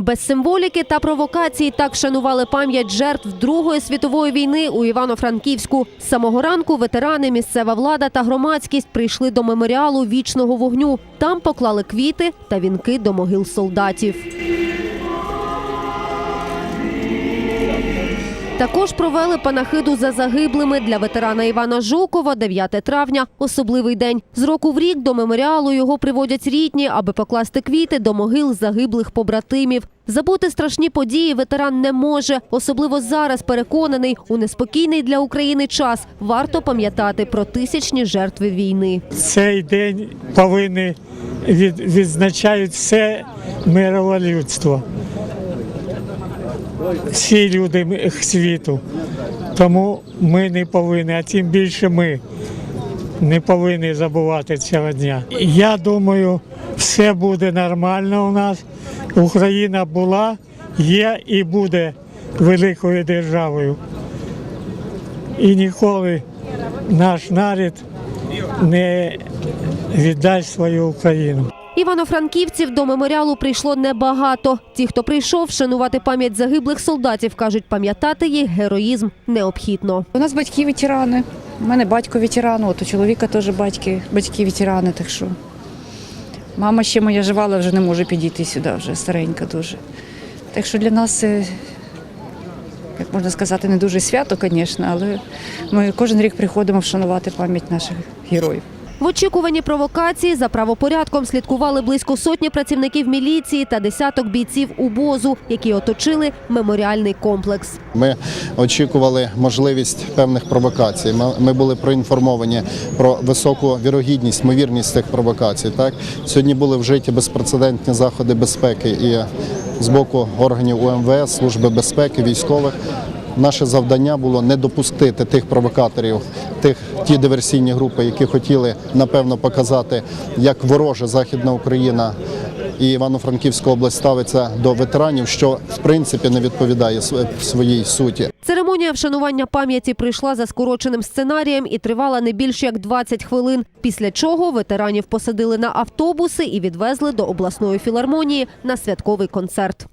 Без символіки та провокацій так шанували пам'ять жертв Другої світової війни у Івано-Франківську. З самого ранку ветерани, місцева влада та громадськість прийшли до меморіалу вічного вогню. Там поклали квіти та вінки до могил солдатів. Також провели панахиду за загиблими для ветерана Івана Жукова 9 травня – особливий день. З року в рік до меморіалу його приводять рідні, аби покласти квіти до могил загиблих побратимів. Забути страшні події ветеран не може. Особливо зараз переконаний, у неспокійний для України час варто пам'ятати про тисячні жертви війни. Цей день повинні від, відзначають все мирове людство, всі люди світу. Тому ми не повинні, а тим більше ми не повинні забувати цього дня. Я думаю, все буде нормально у нас. Україна була, є і буде великою державою. І ніколи наш народ не віддасть свою Україну. Івано-франківців до меморіалу прийшло небагато. Ті, хто прийшов шанувати пам'ять загиблих солдатів, кажуть, пам'ятати їх героїзм необхідно. У нас батьки ветерани. У мене батько ветеран, от у чоловіка теж батьки, батьки ветерани, так що. Мама ще моя жива, але вже не може підійти сюди, вже старенька дуже. Так що для нас як можна сказати, не дуже свято, звісно, але ми кожен рік приходимо вшанувати пам'ять наших героїв. В очікуванні провокації за правопорядком слідкували близько сотні працівників міліції та десяток бійців УБОЗу, які оточили меморіальний комплекс. Ми очікували можливість певних провокацій. Ми- були проінформовані про високу вірогідність, ймовірність цих провокацій. Так сьогодні були вжиті безпрецедентні заходи безпеки і з боку органів УМВС, служби безпеки, військових. Наше завдання було не допустити тих провокаторів, тих ті диверсійні групи, які хотіли напевно показати, як вороже Західна Україна і Івано-Франківська область ставиться до ветеранів, що в принципі не відповідає своїй суті. Церемонія вшанування пам'яті прийшла за скороченим сценарієм і тривала не більше як 20 хвилин. Після чого ветеранів посадили на автобуси і відвезли до обласної філармонії на святковий концерт.